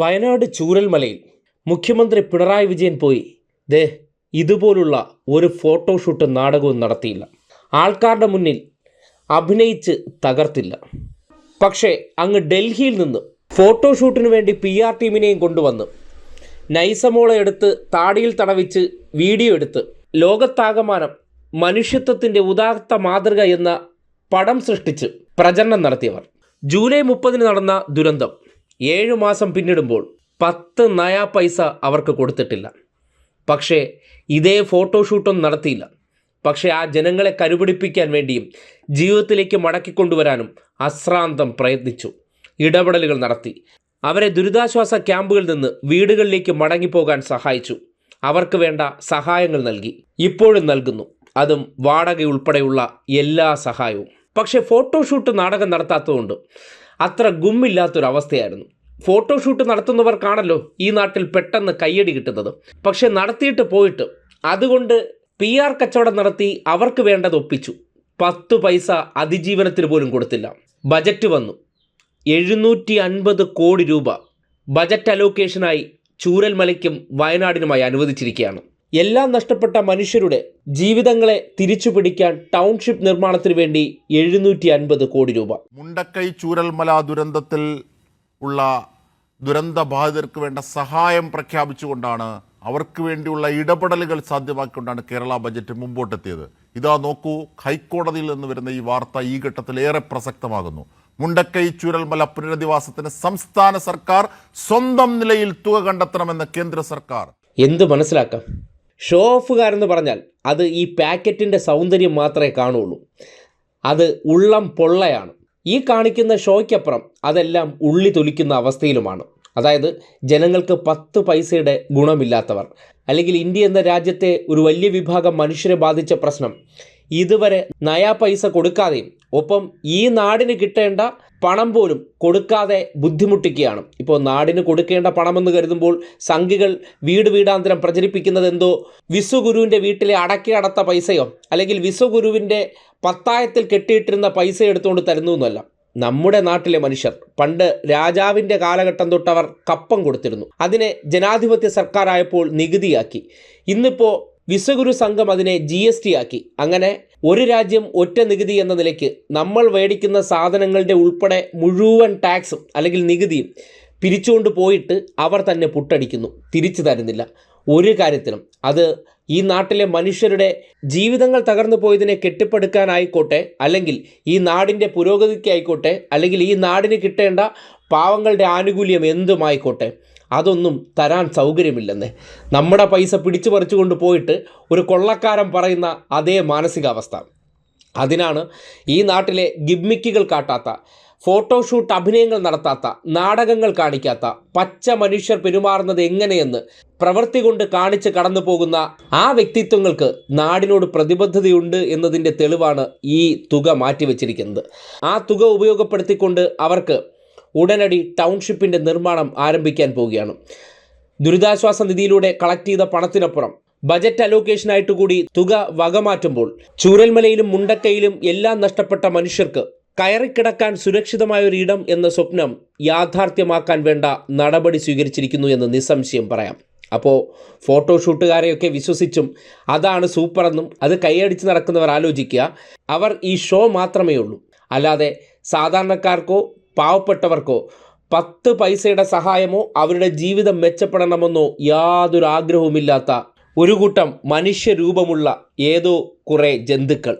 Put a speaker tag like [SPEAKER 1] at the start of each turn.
[SPEAKER 1] വയനാട് ചൂരൽമലയിൽ മുഖ്യമന്ത്രി പിണറായി വിജയൻ പോയി. ദേ ഇതുപോലുള്ള ഒരു ഫോട്ടോഷൂട്ട് നാടകവും നടത്തിയില്ല. ആൾക്കാരുടെ മുന്നിൽ അഭിനയിച്ച് തകർത്തില്ല. പക്ഷേ അങ്ങ് ഡൽഹിയിൽ നിന്ന് ഫോട്ടോഷൂട്ടിന് വേണ്ടി പി ആർ ടീമിനെയും കൊണ്ടുവന്ന് നൈസമോളെ എടുത്ത് താടിയിൽ തടവിച്ച് വീഡിയോ എടുത്ത് ലോകത്താകമാനം മനുഷ്യത്വത്തിന്റെ ഉദാത്ത മാതൃക എന്ന പടം സൃഷ്ടിച്ച് പ്രചരണം നടത്തിയവർ. ജൂലൈ മുപ്പതിന് നടന്ന ദുരന്തം ഏഴു മാസം പിന്നിടുമ്പോൾ പത്ത് നയാ പൈസ അവർക്ക് കൊടുത്തിട്ടില്ല. പക്ഷേ ഇതേ ഫോട്ടോഷൂട്ടൊന്നും നടത്തിയില്ല. പക്ഷേ ആ ജനങ്ങളെ കരുപിടിപ്പിക്കാൻ വേണ്ടിയും ജീവിതത്തിലേക്ക് മടക്കിക്കൊണ്ടുവരാനും അശ്രാന്തം പ്രയത്നിച്ചു. ഇടപെടലുകൾ നടത്തി. അവരെ ദുരിതാശ്വാസ ക്യാമ്പുകളിൽ നിന്ന് വീടുകളിലേക്ക് മടങ്ങിപ്പോകാൻ സഹായിച്ചു. അവർക്ക് വേണ്ട സഹായങ്ങൾ നൽകി. ഇപ്പോഴും നൽകുന്നു. അതും വാടക ഉൾപ്പെടെയുള്ള എല്ലാ സഹായവും. പക്ഷേ ഫോട്ടോഷൂട്ട് നാടകം നടത്താത്തതുകൊണ്ട് അത്ര ഗുമ്മില്ലാത്തൊരവസ്ഥയായിരുന്നു. ഫോട്ടോഷൂട്ട് നടത്തുന്നവർക്കാണല്ലോ ഈ നാട്ടിൽ പെട്ടെന്ന് കയ്യടി കിട്ടുന്നത്. പക്ഷേ നടത്തിയിട്ട് പോയിട്ട് അതുകൊണ്ട് പി ആർ കച്ചവടം നടത്തി അവർക്ക് വേണ്ടത് ഒപ്പിച്ചു. പത്ത് പൈസ അതിജീവനത്തിന് പോലും കൊടുത്തില്ല. ബജറ്റ് വന്നു. എഴുന്നൂറ്റി അൻപത് കോടി രൂപ ബജറ്റ് അലോക്കേഷനായി ചൂരൽമലയ്ക്കും വയനാടിനുമായി അനുവദിച്ചിരിക്കുകയാണ്. എല്ലാം നഷ്ടപ്പെട്ട മനുഷ്യരുടെ ജീവിതങ്ങളെ തിരിച്ചുപിടിക്കാൻ ടൗൺഷിപ്പ് നിർമ്മാണത്തിന് വേണ്ടി എഴുന്നൂറ്റി അൻപത് കോടി രൂപ.
[SPEAKER 2] മുണ്ടക്കൈ ചൂരൽമല ദുരന്തത്തിൽ ഉള്ള ദുരന്ത ബാധിതർക്ക് വേണ്ട സഹായം പ്രഖ്യാപിച്ചുകൊണ്ടാണ് അവർക്ക് വേണ്ടിയുള്ള ഇടപെടലുകൾ സാധ്യമാക്കിക്കൊണ്ടാണ് കേരള ബജറ്റ് മുമ്പോട്ടെത്തിയത്. ഇതാ നോക്കൂ ഹൈക്കോടതിയിൽ നിന്ന് വരുന്ന ഈ വാർത്ത ഈ ഘട്ടത്തിൽ ഏറെ പ്രസക്തമാകുന്നു. മുണ്ടക്കൈ ചുരൽമല പുനരധിവാസത്തിന് സംസ്ഥാന സർക്കാർ സ്വന്തം നിലയിൽ തുക കണ്ടെത്തണമെന്ന് കേന്ദ്ര സർക്കാർ.
[SPEAKER 1] എന്ത് മനസ്സിലാക്കാം? ഷോ ഓഫുകാരെന്ന് പറഞ്ഞാൽ അത് ഈ പാക്കറ്റിന്റെ സൗന്ദര്യം മാത്രമേ കാണുള്ളൂ അത് ഉള്ളം പൊള്ളയാണ്. ഈ കാണിക്കുന്ന ഷോയ്ക്കപ്പുറം അതെല്ലാം ഉള്ളി തൊലിക്കുന്ന അവസ്ഥയിലുമാണ്. അതായത് ജനങ്ങൾക്ക് പത്ത് പൈസയുടെ ഗുണമില്ലാത്തവർ. അല്ലെങ്കിൽ ഇന്ത്യ എന്ന രാജ്യത്തെ ഒരു വലിയ വിഭാഗം മനുഷ്യരെ ബാധിച്ച പ്രശ്നം. ഇതുവരെ നയാ പൈസ കൊടുക്കാതെയും ഒപ്പം ഈ നാടിന് കിട്ടേണ്ട പണം പോലും കൊടുക്കാതെ ബുദ്ധിമുട്ടിക്കുകയാണ്. ഇപ്പോൾ നാടിന് കൊടുക്കേണ്ട പണമെന്ന് കരുതുമ്പോൾ സംഘികൾ വീട് വീടാന്തരം പ്രചരിപ്പിക്കുന്നത് എന്തോ വിശ്വഗുരുവിന്റെ വീട്ടിലെ അടക്കി അടത്ത പൈസയോ അല്ലെങ്കിൽ വിശ്വഗുരുവിന്റെ പത്തായത്തിൽ കെട്ടിയിട്ടിരുന്ന പൈസ എടുത്തുകൊണ്ട് തരുന്നു എന്നല്ല. നമ്മുടെ നാട്ടിലെ മനുഷ്യർ പണ്ട് രാജാവിന്റെ കാലഘട്ടം തൊട്ടവർ കപ്പം കൊടുത്തിരുന്നു. അതിനെ ജനാധിപത്യ സർക്കാരായപ്പോൾ നികുതിയാക്കി. ഇന്നിപ്പോൾ വിശ്വഗുരു സംഘം അതിനെ ജി എസ് ടി ആക്കി. അങ്ങനെ ഒരു രാജ്യം ഒറ്റ നികുതി എന്ന നിലയ്ക്ക് നമ്മൾ മേടിക്കുന്ന സാധനങ്ങളുടെ ഉൾപ്പെടെ മുഴുവൻ ടാക്സും അല്ലെങ്കിൽ നികുതിയും പിരിച്ചുകൊണ്ട് പോയിട്ട് അവർ തന്നെ പുട്ടടിക്കുന്നു. തിരിച്ചു തരുന്നില്ല. ഒരു കാര്യത്തിലും അത് ഈ നാട്ടിലെ മനുഷ്യരുടെ ജീവിതങ്ങൾ തകർന്നു പോയതിനെ കെട്ടിപ്പടുക്കാനായിക്കോട്ടെ അല്ലെങ്കിൽ ഈ നാടിന്റെ പുരോഗതിക്കായിക്കോട്ടെ അല്ലെങ്കിൽ ഈ നാടിന് കിട്ടേണ്ട പാവങ്ങളുടെ ആനുകൂല്യം എന്തുമായിക്കോട്ടെ അതൊന്നും തരാൻ സൗകര്യമില്ലെന്ന്. നമ്മുടെ പൈസ പിടിച്ചു പറിച്ചുകൊണ്ട് പോയിട്ട് ഒരു കൊള്ളക്കാരൻ പറയുന്ന അതേ മാനസികാവസ്ഥ. അതിനാണ് ഈ നാട്ടിലെ ഗിമ്മിക്കുകൾ കാട്ടാത്ത ഫോട്ടോഷൂട്ട് അഭിനയങ്ങൾ നടത്താത്ത നാടകങ്ങൾ കാണിക്കാത്ത പച്ച മനുഷ്യർ പെരുമാറുന്നത് എങ്ങനെയെന്ന് പ്രവൃത്തി കൊണ്ട് കാണിച്ച് കടന്നു പോകുന്ന ആ വ്യക്തിത്വങ്ങൾക്ക് നാടിനോട് പ്രതിബദ്ധതയുണ്ട് എന്നതിന്റെ തെളിവാണ് ഈ തുക മാറ്റിവെച്ചിരിക്കുന്നത്. ആ തുക ഉപയോഗപ്പെടുത്തിക്കൊണ്ട് അവർക്ക് ഉടനടി ടൗൺഷിപ്പിന്റെ നിർമ്മാണം ആരംഭിക്കാൻ പോവുകയാണ്. ദുരിതാശ്വാസ നിധിയിലൂടെ കളക്ട് ചെയ്ത പണത്തിനപ്പുറം ബജറ്റ് അലോക്കേഷനായിട്ട് കൂടി തുക വകമാറ്റുമ്പോൾ ചൂരൽമലയിലും മുണ്ടക്കയിലും എല്ലാം നഷ്ടപ്പെട്ട മനുഷ്യർക്ക് കയറിക്കിടക്കാൻ സുരക്ഷിതമായ ഒരു ഇടം എന്ന സ്വപ്നം യാഥാർത്ഥ്യമാക്കാൻ വേണ്ട നടപടി സ്വീകരിച്ചിരിക്കുന്നു എന്ന് നിസ്സംശയം പറയാം. അപ്പോൾ ഫോട്ടോഷൂട്ടുകാരെയൊക്കെ വിശ്വസിച്ചും അതാണ് സൂപ്പറെന്നും അത് കൈയടിച്ച് നടക്കുന്നവർ ആലോചിക്കുക. അവർ ഈ ഷോ മാത്രമേ ഉള്ളൂ അല്ലാതെ സാധാരണക്കാർക്കോ പാവപ്പെട്ടവർക്കോ പത്ത് പൈസയുടെ സഹായമോ അവരുടെ ജീവിതം മെച്ചപ്പെടണമെന്നോ യാതൊരു ആഗ്രഹവുമില്ലാത്ത ഒരു കൂട്ടം മനുഷ്യരൂപമുള്ള ഏതോ കുറേ ജന്തുക്കൾ.